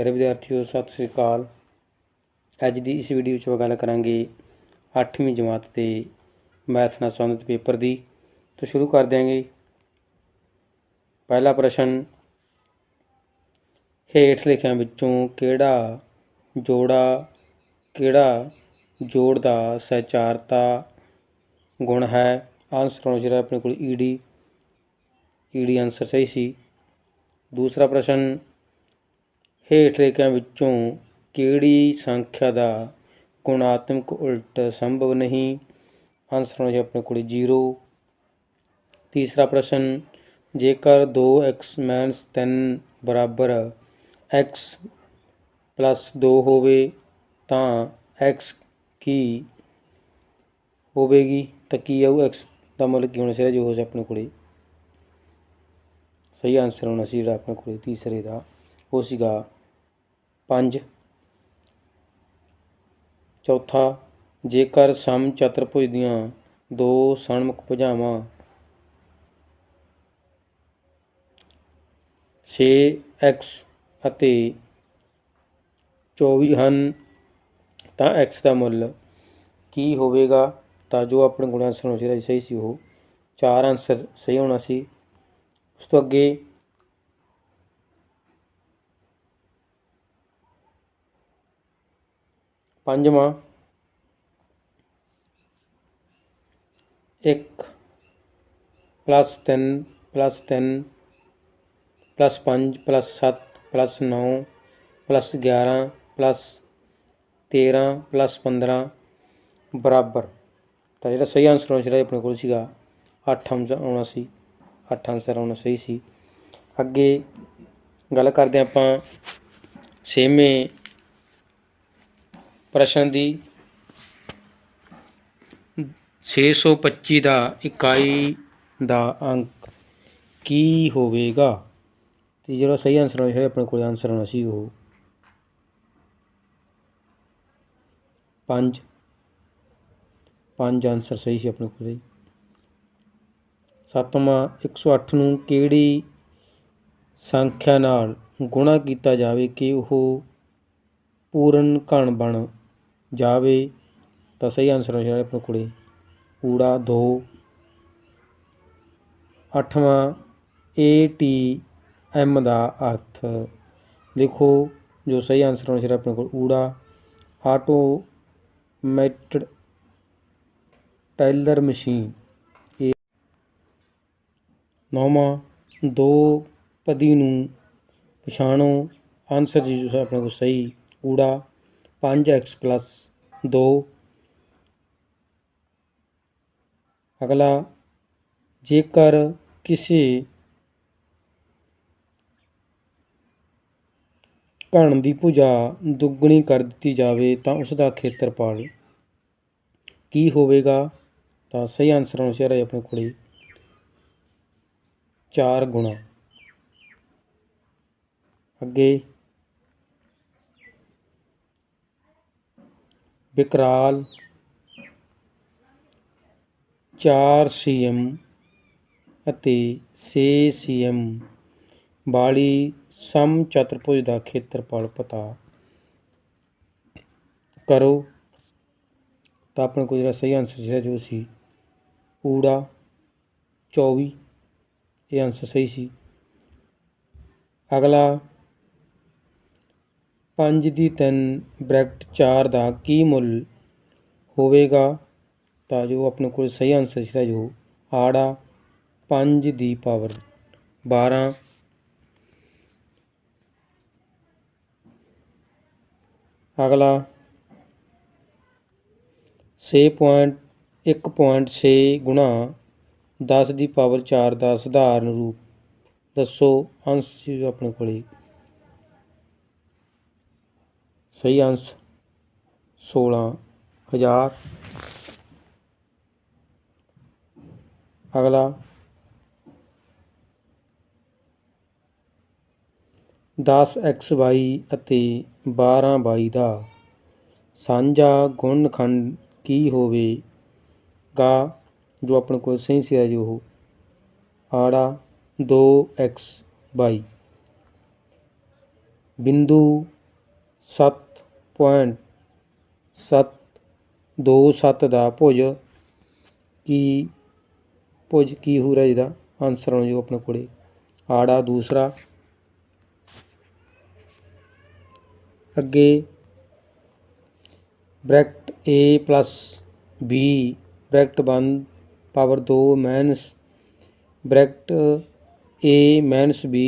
ਮੇਰੇ ਵਿਦਿਆਰਥੀਓ, ਸਤਿ ਸ੍ਰੀ ਅਕਾਲ। ਅੱਜ ਦੀ ਇਸ ਵੀਡੀਓ ਵਿੱਚ ਆਪਾਂ ਗੱਲ ਕਰਾਂਗੇ 8ਵੀਂ ਜਮਾਤ ਦੇ ਮੈਥ ਨਾਲ ਸੰਬੰਧਿਤ ਪੇਪਰ ਦੀ। ਤੋਂ ਸ਼ੁਰੂ ਕਰ ਦਿਆਂਗੇ ਪਹਿਲਾ ਪ੍ਰਸ਼ਨ, ਹੇਠ ਲਿਖਿਆਂ ਵਿੱਚੋਂ ਕਿਹੜਾ ਜੋੜਾ, ਕਿਹੜਾ ਜੋੜ ਦਾ ਸਹਿਚਾਰਤਾ ਗੁਣ ਹੈ? ਆਨਸਰ ਹੋਣਾ ਚਾਹੀਦਾ ਆਪਣੇ ਕੋਲ ਈਡੀ ਈਡੀ ਆਨਸਰ ਸਹੀ ਸੀ। ਦੂਸਰਾ ਪ੍ਰਸ਼ਨ ਹੇਠ ਲਿਖਿਆਂ ਵਿੱਚੋਂ ਕਿਹੜੀ ਸੰਖਿਆ ਦਾ ਗੁਣਾਤਮਕ ਉਲਟ ਸੰਭਵ ਨਹੀਂ? ਆਨਸਰ ਹੋਣਾ ਚਾਹੀਦਾ ਆਪਣੇ ਕੋਲ 0 ਤੀਸਰਾ ਪ੍ਰਸ਼ਨ, ਜੇਕਰ 2x 3 ਬਰਾਬਰ x 2 ਹੋਵੇ, ਤਾਂ x ਕੀ ਹੋਵੇਗੀ? ਤਾਂ ਕੀ ਆਊ? x ਦਾ ਮੁੱਲ ਕੀ ਹੋਣਾ ਚਾਹੀਦਾ ਜੋ ਹੋ ਆਪਣੇ ਕੋਲੇ? ਸਹੀ ਆਨਸਰ ਹੋਣਾ ਸੀ ਜਿਹੜਾ ਆਪਣੇ ਕੋਲੇ ਤੀਸਰੇ ਦਾ। ਉਹ ਸੀਗਾ ਪੰਜ। ਚੌਥਾ, ਜੇਕਰ ਸਮ ਚਤੁਰਭੁਜ ਦੀਆਂ ਦੋ ਸਨਮੁਖ ਭੁਜਾਵਾਂ। 6x ਅਤੇ 24 ਹਨ, ਤਾਂ x ਦਾ ਮੁੱਲ ਕੀ ਹੋਵੇਗਾ? ਤਾਂ ਜੋ ਆਪਣੇ ਗੁਣਾ ਆਨਸਰ ਹੋਣਾ ਚਾਹੀਦਾ ਸਹੀ ਸੀ ਉਹ। ਚਾਰ ਆਨਸਰ ਸਹੀ ਹੋਣਾ ਸੀ। ਉਸ ਤੋਂ ਅੱਗੇ ਪੰਜਵਾਂ। ਇੱਕ ਪਲੱਸ ਤਿੰਨ ਪਲੱਸ ਤਿੰਨ, ਪਲੱਸ ਪੰਜ, ਪਲੱਸ ਸੱਤ, ਪਲੱਸ ਨੌ, ਪਲੱਸ ਗਿਆਰਾਂ, ਪਲੱਸ ਤੇਰਾਂ, ਪਲੱਸ ਪੰਦਰਾਂ। ਬਰਾਬਰ। ਤਾਂ ਜਿਹੜਾ ਸਹੀ ਆਨਸਰ ਹੋਣਾ ਚਾਹੀਦਾ ਆਪਣੇ ਕੋਲ ਸੀਗਾ 8 ਆਨਸਰ ਆਉਣਾ ਸੀ। 8 ਆਨਸਰ ਆਉਣਾ ਸਹੀ ਸੀ। ਅੱਗੇ ਗੱਲ ਕਰਦੇ ਹਾਂ ਆਪਾਂ ਛੇਵੇਂ ਪ੍ਰਸ਼ਨ ਦੀ 625 ਦਾ ਇਕਾਈ ਦਾ ਅੰਕ ਕੀ ਹੋਵੇਗਾ? ਤੇ ਜਿਹੜਾ ਸਹੀ ਆਨਸਰ ਹੋਣਾ ਆਪਣੇ ਕੋਲ ਆਨਸਰ ਆਉਣਾ ਸੀ ਉਹ 5 ਪੰਜ ਆਨਸਰ ਸਹੀ ਸੀ ਆਪਣੇ ਕੋਲ। ਸੱਤਵਾਂ 108 ਨੂੰ ਕਿਹੜੀ ਸੰਖਿਆ ਨਾਲ ਗੁਣਾ ਕੀਤਾ ਜਾਵੇ ਕਿ ਉਹ ਪੂਰਨ ਘਣ ਬਣ ਜਾਵੇ ਤਾਂ ਸਹੀ ਆਨਸਰ ਹੋ ਜਾਏਗਾ ਆਪਣੇ ਕੋਲੇ ਊੜਾ ਦੋ। ਅੱਠਵਾਂ ਏ ਟੀ ਐਮ ਦਾ ਅਰਥ। ਦੇਖੋ ਜੋ ਸਹੀ ਆਨਸਰ ਹੋਣਾ ਚਾਹੀਦਾ ਆਪਣੇ ਕੋਲ। ਊੜਾ ਆਟੋਮੈਟਡ ਟੈਲਰ ਮਸ਼ੀਨ। ਇਹ ਨੌਵਾਂ, ਦੋ ਪਦੀ ਨੂੰ ਪਛਾਣੋ। ਆਨਸਰ ਜੀ ਜੋ ਆਪਣੇ ਕੋਲ ਸਹੀ। ਊੜਾ 5x 2 ਅਗਲਾ, ਜੇਕਰ ਕਿਸੇ ਘਣ ਦੀ ਭੁਜਾ ਦੁੱਗਣੀ ਕਰ ਦਿੱਤੀ ਜਾਵੇ ਤਾਂ ਉਸ ਦਾ ਖੇਤਰਫਲ ਕੀ ਹੋਵੇਗਾ? ਤਾਂ ਸਹੀ ਆਨਸਰ ਹੋਣਾ ਚਾਹੀਦਾ ਆਪਣੇ ਕੋਲੇ। 4 ਗੁਣਾ। ਅੱਗੇ ਵਿਕਰਾਲ 4 ਸੀਐਮ ਅਤੇ 6 ਸੀਐਮ ਵਾਲੀ ਸਮ ਚਤੁਰਭੁਜ ਦਾ ਖੇਤਰਫਲ ਪਤਾ ਕਰੋ। ਤਾਂ ਆਪਣੇ ਕੋਲ ਜਿਹੜਾ ਸਹੀ ਆਨਸਰ ਜਿਹੜਾ ਜੋ ਸੀ, ਊੜਾ 24 ਇਹ ਆਨਸਰ ਸਹੀ ਸੀ। ਅਗਲਾ ਪੰਜ ਦੀ ਤਿੰਨ, ਬ੍ਰੈਕਟ ਚਾਰ ਦਾ ਕੀ ਮੁੱਲ ਹੋਵੇਗਾ? ਤਾਂ ਜੋ ਆਪਣੇ ਕੋਲ ਸਹੀ ਆਨਸਰ ਜਿਹੜਾ ਜੋ ਆੜਾ 5 ਦੀ ਪਾਵਰ 12 ਅਗਲਾ। 6.1.6 ਗੁਣਾ 10 ਦੀ ਪਾਵਰ 4 ਦਾ ਸਧਾਰਨ ਰੂਪ। ਦੱਸੋ ਅੰਸ਼ ਸੀ ਜੋ ਆਪਣੇ ਕੋਲੇ। ਸਹੀ ਅੰਸ਼ 16000 ਅਗਲਾ। 10xy ਅਤੇ 12y ਦਾ ਸਾਂਝਾ ਗੁਣਨਖੰਡ ਕੀ ਹੋਵੇਗਾ ਜੋ ਆਪਣੇ ਕੋਲ ਸਹੀ ਸੀ ਜੀ ਉਹ। ਆੜਾ 2x 22 ਬਿੰਦੂ ਸੱਤ ਪੁਆਇੰਟ ਸੱਤ ਦੋ ਸੱਤ ਦਾ ਭੁਜ ਕੀ ਭੁਜ ਕੀ ਹੋ ਰਿਹਾ ਇਹਦਾ ਆਨਸਰ ਆਉਣਾ ਜੀ ਆਪਣੇ ਕੋਲੇ। ਆੜਾ ਦੂਸਰਾ। ਅੱਗੇ bracket a plus b, bracket ਬੰਦ power 2 minus bracket a minus b,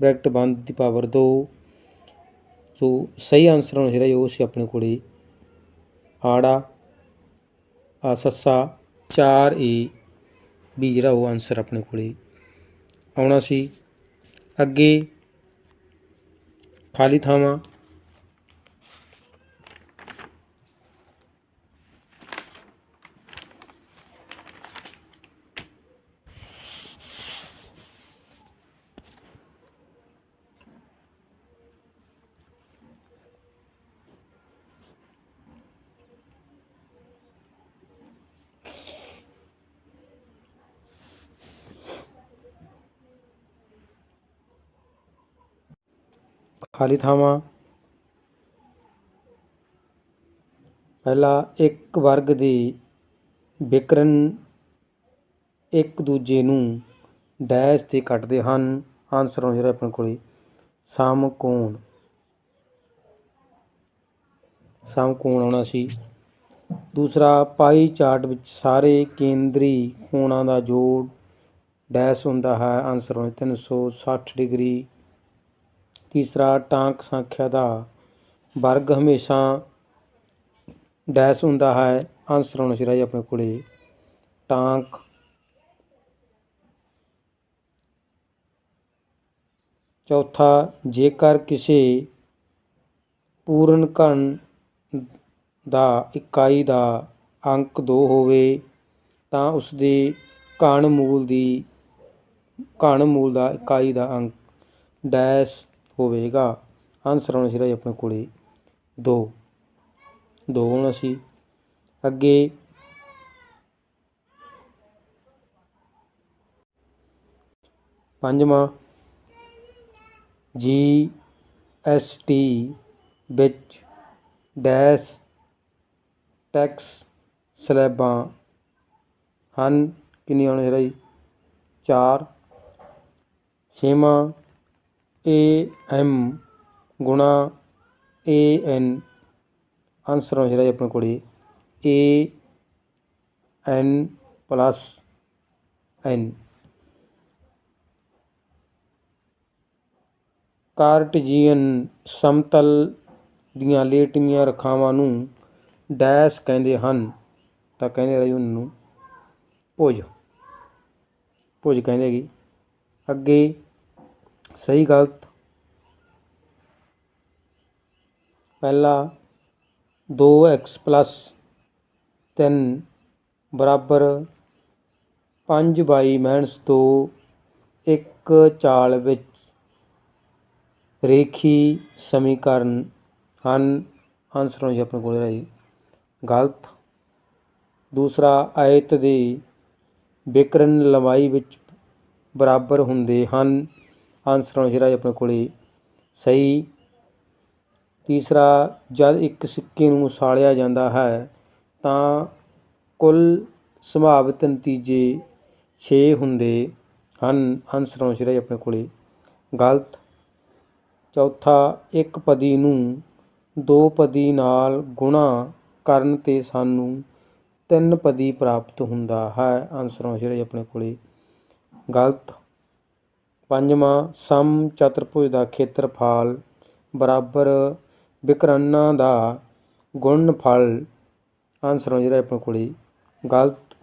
bracket ਬੰਦ ਦੀ ਪਾਵਰ 2 ਸੋ ਸਹੀ ਆਨਸਰ ਹੋਣਾ ਜਿਹੜਾ ਉਹ ਸੀ ਆਪਣੇ ਕੋਲੇ ਆੜਾ, ਆ ਸੱਸਾ 4 ਏ ਵੀ ਜਿਹੜਾ ਉਹ ਆਨਸਰ ਆਪਣੇ ਕੋਲੇ ਆਉਣਾ ਸੀ ਅੱਗੇ, ਖਾਲੀ ਥਾਵਾਂ ਖਾਲੀ ਥਾਵਾਂ। ਪਹਿਲਾ ਇੱਕ ਵਰਗ ਦੇ ਵਿਕਰਨ ਇੱਕ ਦੂਜੇ ਨੂੰ ਡੈਸ਼ ਤੇ ਕੱਟਦੇ ਹਨ। ਆਨਸਰ ਹੋ ਜਿਹੜਾ ਆਪਣੇ ਕੋਲੇ। ਸਮਕੋਣ। ਸਮਕੋਣ ਆਉਣਾ ਸੀ। ਦੂਸਰਾ ਪਾਈ ਚਾਰਟ ਵਿੱਚ ਸਾਰੇ ਕੇਂਦਰੀ ਕੋਣਾਂ ਦਾ ਜੋੜ ਡੈਸ਼ ਹੁੰਦਾ ਹੈ। ਆਨਸਰ ਹੋਣਾ 360 ਡਿਗਰੀ। ਤੀਸਰਾ ਟਾਂਕ ਸੰਖਿਆ ਦਾ ਵਰਗ ਹਮੇਸ਼ਾ ਡੈਸ਼ ਹੁੰਦਾ ਹੈ। ਆਨਸਰ ਹੋਣਾ ਸੀ ਜੀ ਆਪਣੇ ਕੋਲੇ। ਟਾਂਕ ਚੌਥਾ, ਜੇਕਰ ਕਿਸੇ ਪੂਰਨ ਘਣ ਦਾ ਇਕਾਈ ਦਾ ਅੰਕ 2 ਹੋਵੇ, ਤਾਂ ਉਸ ਦੇ ਘਣ ਮੂਲ ਦੀ ਘਣ ਮੂਲ ਦਾ ਇਕਾਈ ਦਾ ਅੰਕ ਡੈਸ਼ ਹੋਵੇਗਾ। ਆਨਸਰ ਆਉਣਾ ਸੀ ਰਾਜ ਆਪਣੇ ਕੋਲੇ। 2 ਦੋ ਆਉਣਾ ਸੀ। ਅੱਗੇ। ਪੰਜਵਾਂ। ਜੀ ਐਸ ਟੀ ਵਿੱਚ ਡੈਸ਼ ਟੈਕਸ ਸਲੈਬਾਂ ਹਨ। ਕਿੰਨੀਆਂ ਹੋਣੀਆਂ ਰਾਈ ਚਾਰ। ਛੇਵਾਂ। ਏ ਐਮ ਗੁਣਾ ਏ ਐਨ ਆਨਸਰ ਹੋ ਜਿਹੜਾ ਆਪਣੇ ਕੋਲ ਏ ਐਨ ਪਲੱਸ ਐਨ ਕਾਰਟਜੀਅਨ ਸਮਤਲ ਦੀਆਂ ਲੇਟਵੀਆਂ ਰੇਖਾਵਾਂ ਨੂੰ ਡੈਸ਼ ਕਹਿੰਦੇ ਹਨ। ਤਾਂ ਕਹਿੰਦੇ ਰਹੀ ਉਹਨਾਂ ਨੂੰ ਭੁਜ। ਭੁਜ ਕਹਿੰਦੇ ਜੀ। ਅੱਗੇ ਸਹੀ ਗਲਤ। ਪਹਿਲਾ 2x 3 ਬਰਾਬਰ 5y 2 ਇੱਕ ਚਾਲ ਵਿੱਚ ਰੇਖੀ ਸਮੀਕਰਨ ਹਨ। ਆਨਸਰ ਹੋ ਜੀ ਆਪਣੇ ਕੋਲ ਰਹੀ ਗਲਤ। ਦੂਸਰਾ, ਆਇਤ ਦੀ ਵਿਕਰਨ ਲੰਬਾਈ ਵਿੱਚ ਬਰਾਬਰ ਹੁੰਦੇ ਹਨ। ਆਨਸਰ ਹੋ ਜਿਹੜਾ ਆਪਣੇ ਕੋਲੇ ਸਹੀ। ਤੀਸਰਾ, ਜਦ ਇੱਕ ਸਿੱਕੇ ਨੂੰ ਉਸਾਲਿਆ ਜਾਂਦਾ ਹੈ, ਤਾਂ ਕੁੱਲ ਸੰਭਾਵਿਤ ਨਤੀਜੇ 6 ਹੁੰਦੇ ਹਨ। ਆਨਸਰ ਹੋ ਜਿਹੜਾ ਆਪਣੇ ਕੋਲੇ ਗਲਤ। ਚੌਥਾ, ਇੱਕ ਪਦੀ ਨੂੰ ਦੋ ਪਦੀ ਨਾਲ ਗੁਣਾ ਕਰਨ ਤੇ ਸਾਨੂੰ ਤਿੰਨ ਪਦੀ ਪ੍ਰਾਪਤ ਹੁੰਦਾ ਹੈ। ਆਨਸਰ ਹੋ ਜਿਹੜਾ ਆਪਣੇ ਕੋਲੇ ਗਲਤ। ਪੰਜਵਾਂ, ਸਮ ਚਤੁਰਭੁਜ ਦਾ ਖੇਤਰਫਲ, ਬਰਾਬਰ ਵਿਕਰਨਾਂ ਦਾ ਗੁਣਨਫਲ। ਆਨਸਰ ਹੋ ਜਿਹੜਾ ਆਪਣੇ ਕੋਲੇ ਗਲਤ।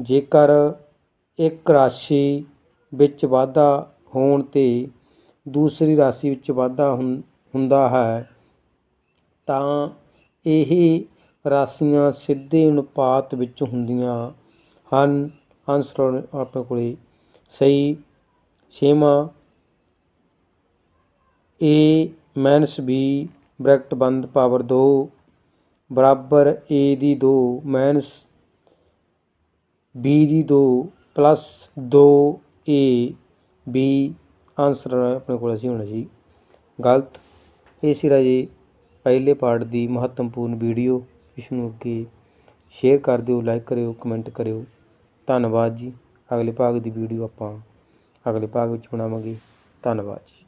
ਜੇਕਰ ਇੱਕ ਰਾਸ਼ੀ ਵਿੱਚ ਵਾਧਾ ਹੋਣ ਤੇ ਦੂਸਰੀ ਰਾਸ਼ੀ ਵਿੱਚ ਵਾਧਾ ਹੁੰ- ਹੁੰਦਾ ਹੈ, ਤਾਂ ਇਹ ਰਾਸ਼ੀਆਂ ਸਿੱਧੇ ਅਨੁਪਾਤ ਵਿੱਚ ਹੁੰਦੀਆਂ ਹਨ। ਆਨਸਰ ਆਪਣੇ ਕੋਲੇ ਸਹੀ। ਛੇਵਾਂ ਏ ਮਾਈਨਸ ਬੀ ਬ੍ਰੈਕਟ ਬੰਦ ਪਾਵਰ 2 ਬਰਾਬਰ ਏ ਦੀ 2 ਮਾਈਨਸ ਬੀ ਦੀ 2 ਪਲੱਸ 2 ਏ ਬੀ ਆਨਸਰ ਆਪਣੇ ਕੋਲ ਅਸੀਂ ਹੋਣਾ ਜੀ। ਗਲਤ। ਇਹ ਸੀ ਰਾਜੇ ਪਹਿਲੇ ਪਾਰਟ ਦੀ ਮਹੱਤਵਪੂਰਨ ਵੀਡੀਓ ਇਸ ਨੂੰ ਅੱਗੇ ਸ਼ੇਅਰ ਕਰ ਦਿਓ ਲਾਈਕ ਕਰਿਓ ਕਮੈਂਟ ਕਰਿਓ। ਧੰਨਵਾਦ ਜੀ। ਅਗਲੇ ਭਾਗ ਦੀ ਵੀਡੀਓ ਆਪਾਂ ਅਗਲੇ ਭਾਗ ਵਿੱਚ ਬਣਾਵਾਂਗੇ। ਧੰਨਵਾਦ ਜੀ।